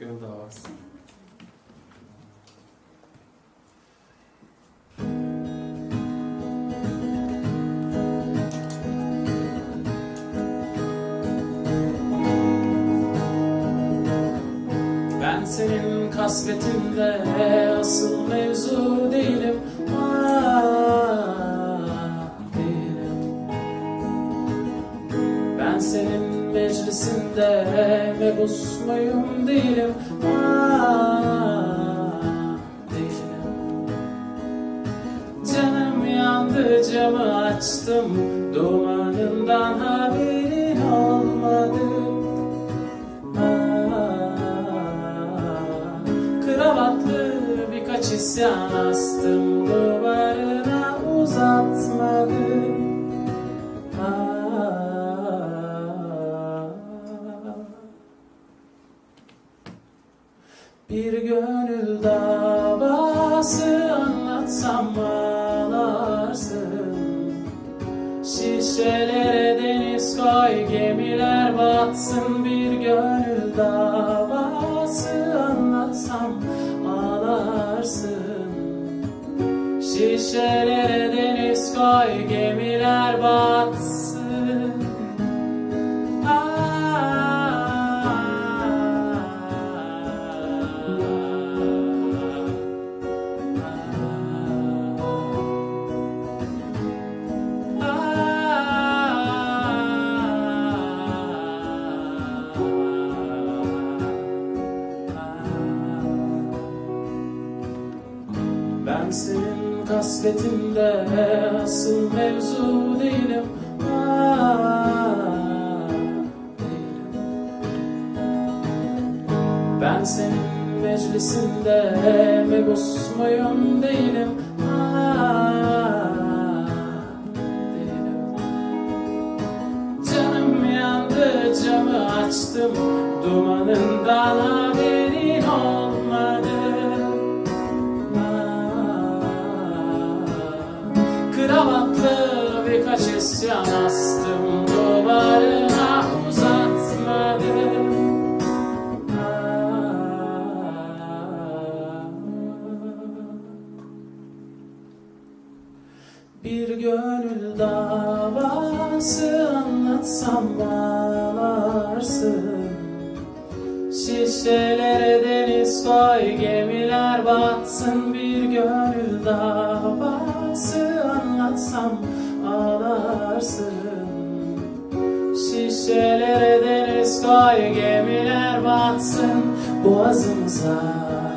Gönül davası. Ben senin kasvetinde asıl mevzu değilim Ah, değilim Ben senin meclisinde mebus muyum değilim Ah, değilim Canım yandı camı açtım. Dumanından haberin olmadı. Ah, Kravatlı birkaç isyan astım. Duvarına Bir gönül davası anlatsam ağlarsın Şişelere deniz koy gemiler batsın. Bir gönül davası anlatsam ağlarsın Şişelere deniz koy gemiler batsın Ben senin kasvetinde asıl mevzu değilim Ah, değilim. Ben senin meclisinde mebus muyum Ah, değilim. Canım yandı camı açtım Dumanından haberin olmadı uzatmadım. Bir gönül davası anlatsam ağlarsın Şişelere deniz koy gemiler batsın. Bir gönül davası gemiler batsın Boğazımıza